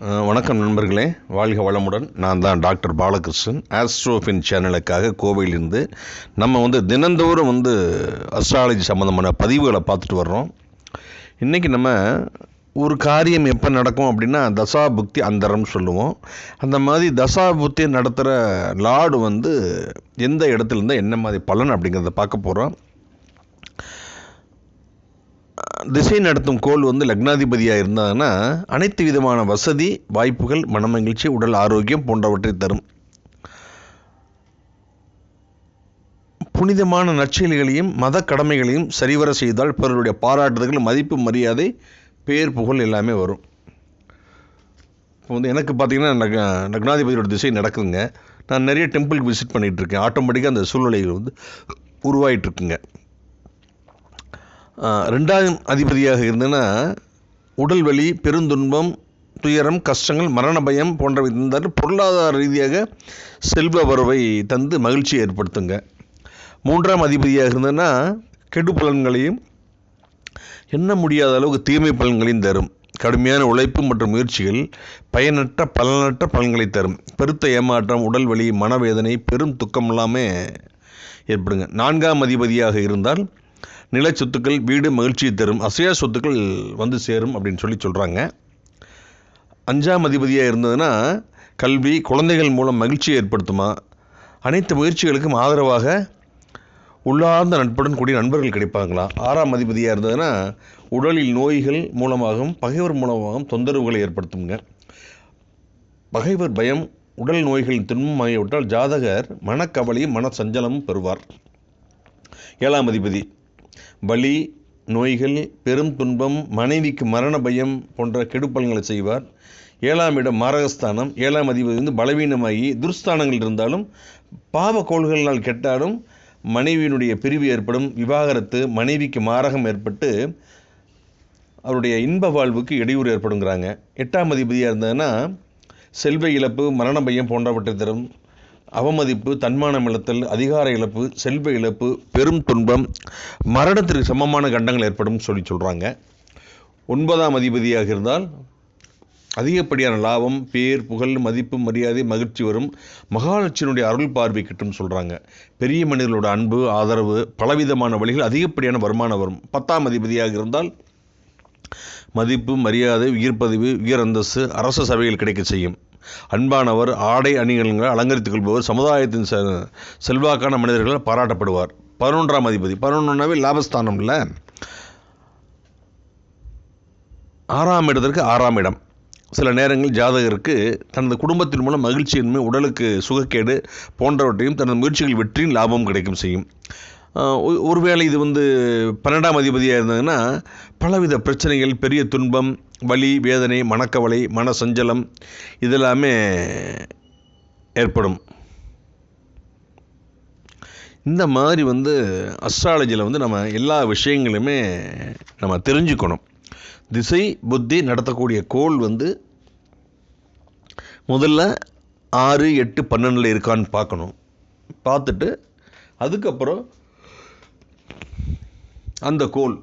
வணக்கம் நண்பர்களே. வாழ்க வளமுடன். நான் தான் டாக்டர் பாலகிருஷ்ணன். ஆஸ்ட்ரோஃபின் சேனலுக்காக கோவையிலிருந்து நம்ம வந்து தினந்தோறும் வந்து அஸ்ட்ராலஜி சம்மந்தமான பதிவுகளை பார்த்துட்டு வர்றோம். இன்றைக்கி நம்ம ஒரு காரியம் எப்போ நடக்கும் அப்படின்னா தசா புக்தி அந்தரம் சொல்லுவோம். அந்த மாதிரி தசா புக்தி நடத்துகிற லார்டு வந்து எந்த இடத்துல இருந்தால் என்ன மாதிரி பலன் அப்படிங்கிறத பார்க்க போகிறோம் திசை நடத்தும் கோள் வந்து லக்னாதிபதியாக இருந்தாங்கன்னா அனைத்து விதமான வசதி வாய்ப்புகள் மனமகிழ்ச்சி உடல் ஆரோக்கியம் போன்றவற்றை தரும். புனிதமான நற்செயல்களையும் மத கடமைகளையும் சரிவர செய்தால் பிறருடைய பாராட்டுதல்கள் மதிப்பு மரியாதை பேர் புகழ் எல்லாமே வரும். இப்போ வந்து எனக்கு பார்த்தீங்கன்னா லக் லக்னாதிபதியோட திசை நடக்குதுங்க. நான் நிறைய டெம்பிளுக்கு விசிட் பண்ணிகிட்டு இருக்கேன். ஆட்டோமேட்டிக்காக அந்த சூழ்நிலைகள் வந்து உருவாகிட்டுருக்குங்க ரெண்டாம் அதிபதியாக இருந்ததுன்னா உடல் வலி பெருந்துன்பம் துயரம் கஷ்டங்கள் மரண பயம் போன்றவை இருந்தால் பொருளாதார ரீதியாக செல்வ வரவை தந்து மகிழ்ச்சியை ஏற்படுத்துங்க. மூன்றாம் அதிபதியாக இருந்ததுன்னா கெடு பலன்களையும் என்ன முடியாத அளவுக்கு தீமை பலன்களையும் தரும். கடுமையான உழைப்பு மற்றும் முயற்சிகள் பயனற்ற பலனற்ற பலன்களை தரும். பெருத்த ஏமாற்றம் உடல் வலி மனவேதனை பெரும் துக்கம் எல்லாமே ஏற்படுங்க. நான்காம் அதிபதியாக இருந்தால் நில சொத்துக்கள் வீடு மகிழ்ச்சியை தரும் அசையா சொத்துக்கள் வந்து சேரும் அப்படின்னு சொல்லி சொல்கிறாங்க அஞ்சாம் அதிபதியாக இருந்ததுன்னா கல்வி குழந்தைகள் மூலம் மகிழ்ச்சியை ஏற்படுத்துமா? அனைத்து முயற்சிகளுக்கும் ஆதரவாக உள்ளார்ந்த நட்புடன் கூடிய நண்பர்கள் கிடைப்பாங்களா ஆறாம் அதிபதியாக இருந்ததுன்னா உடலில் நோய்கள் மூலமாகவும் பகைவர் மூலமாகவும் தொந்தரவுகளை ஏற்படுத்துங்க பகைவர் பயம் உடல் நோய்களின் துன்பம் ஆகியவற்றால் ஜாதகர் மனக்கவலையும் மன சஞ்சலமும் பெறுவார். ஏழாம் அதிபதி வலி நோய்கள் பெரும் துன்பம் மனைவிக்கு மரண பயம் போன்ற கெடுப்பலன்களை செய்வார். ஏழாம் இடம் மாரகஸ்தானம். ஏழாம் அதிபதி வந்து பலவீனமாகி துர்ஸ்தானங்கள் இருந்தாலும் பாவ கோள்களினால் கெட்டாலும் மனைவியினுடைய பிரிவு ஏற்படும். விவாகரத்து மனைவிக்கு மாரகம் ஏற்பட்டு அவருடைய இன்ப வாழ்வுக்கு இடையூறு ஏற்படுங்கிறாங்க. எட்டாம் அதிபதியாக இருந்ததுன்னா செல்வ இழப்பு மரண பயம் போன்றவற்றை தரும். அவமதிப்பு தன்மானம் இழத்தல் அதிகார இழப்பு செல்வ இழப்பு பெரும் துன்பம் மரணத்திற்கு சமமான கண்டங்கள் ஏற்படும் சொல்லி சொல்கிறாங்க ஒன்பதாம் அதிபதியாக இருந்தால் அதிகப்படியான லாபம் பேர் புகழ் மதிப்பு மரியாதை மகிழ்ச்சி வரும். மகாலட்சுமியுடைய அருள் பார்வை கிட்டும் சொல்கிறாங்க பெரிய மனிதர்களோட அன்பு ஆதரவு பலவிதமான வழிகள் அதிகப்படியான வருமானம் வரும். பத்தாம் அதிபதியாக இருந்தால் மதிப்பு மரியாதை உயிர்ப்பதிவு உயர் அந்தஸ்து அரச சபையில் கிடைக்க செய்யும். அன்பானவர் ஆடை அணிகலன்களை அலங்கரித்துக் கொள்பவர் சமுதாயத்தின் செ செல்வாக்கான மனிதர்கள் பாராட்டப்படுவார். பதினொன்றாம் அதிபதி. பதினொன்றாவே லாபஸ்தானம் இல்லை. ஆறாம் இடத்திற்கு ஆறாம் இடம். சில நேரங்களில் ஜாதகருக்கு தனது குடும்பத்தின் மூலம் மகிழ்ச்சியின்மை உடலுக்கு சுகக்கேடு போன்றவற்றையும் தனது முயற்சிகள் வெற்றியின் லாபம் கிடைக்கும் செய்யும். ஒருவேளை இது வந்து பன்னெண்டாம் அதிபதியாக இருந்ததுன்னா பலவித பிரச்சனைகள் பெரிய துன்பம் வலி வேதனை மனக்கவலை மன சஞ்சலம் இதெல்லாமே ஏற்படும். இந்த மாதிரி வந்து அஸ்ட்ராலஜியில் வந்து நம்ம எல்லா விஷயங்களுமே நம்ம தெரிஞ்சுக்கணும். திசை புத்தி நடத்தக்கூடிய கோள் வந்து முதல்ல ஆறு எட்டு பன்னெண்டில் இருக்கான்னு பார்க்கணும். பார்த்துட்டு அதுக்கப்புறம் அந்த கோல்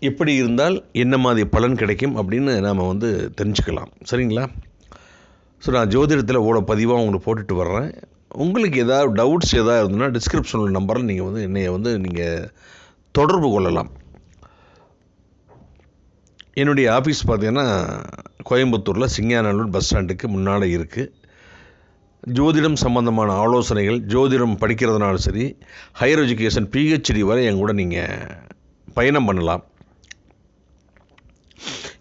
எப்படி இருந்தால் என்ன மாதிரி பலன் கிடைக்கும் அப்படின்னு நாம் வந்து தெரிஞ்சுக்கலாம். சரிங்களா? ஸோ நான் ஜோதிடத்தில் ஓட பதிவாக உங்களுக்கு போட்டுட்டு வர்றேன். உங்களுக்கு ஏதாவது டவுட்ஸ் ஏதாவது இருந்ததுன்னா டிஸ்கிரிப்ஷனில் நம்பரில் நீங்கள் வந்து என்னைய வந்து நீங்கள் தொடர்பு கொள்ளலாம். என்னுடைய ஆஃபீஸ் பார்த்தீங்கன்னா கோயம்புத்தூரில் சிங்காநல்லூர் பஸ் ஸ்டாண்டுக்கு முன்னால் இருக்குது ஜோதிடம் சம்பந்தமான ஆலோசனைகள் ஜோதிடம் படிக்கிறதுனாலும் சரி ஹையர் எஜுகேஷன் பிஹெச்டி வரை என் கூட நீங்கள் பயணம் பண்ணலாம்.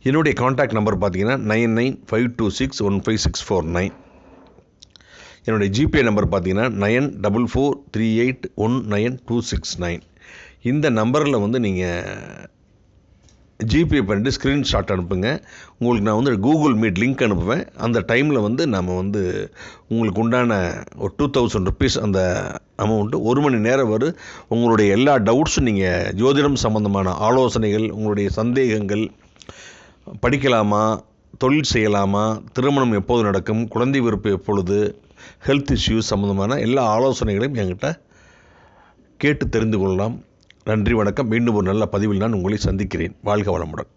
என்னுடைய காண்டாக்ட் நம்பர் பார்த்தீங்கன்னா nine nine five two six one five six four nine. என்னுடைய ஜிபே நம்பர் பார்த்தீங்கன்னா nine double four three eight one nine two six nine. இந்த நம்பரில் வந்து நீங்கள் ஜிபே பண்ணிட்டு ஸ்க்ரீன்ஷாட் அனுப்புங்க. உங்களுக்கு நான் வந்து கூகுள் மீட் லிங்க் அனுப்புவேன். அந்த டைமில் வந்து நம்ம வந்து உங்களுக்கு உண்டான ஒரு டூ தௌசண்ட் ருபீஸ் அந்த அமௌண்ட்டு ஒரு மணி நேரம் வரும் உங்களுடைய எல்லா டவுட்ஸும் நீங்கள் ஜோதிடம் சம்பந்தமான ஆலோசனைகள் உங்களுடைய சந்தேகங்கள் படிக்கலாமா தொழில் செய்யலாமா திருமணம் எப்போது நடக்கும் குழந்தை விருப்பு எப்பொழுது ஹெல்த் இஷ்யூஸ் சம்மந்தமான எல்லா ஆலோசனைகளையும் என்கிட்ட கேட்டு தெரிந்து கொள்ளலாம். நன்றி வணக்கம். மீண்டும் ஒரு நல்ல பதிவில் நான் உங்களை சந்திக்கிறேன். வாழ்க வளமுடன்.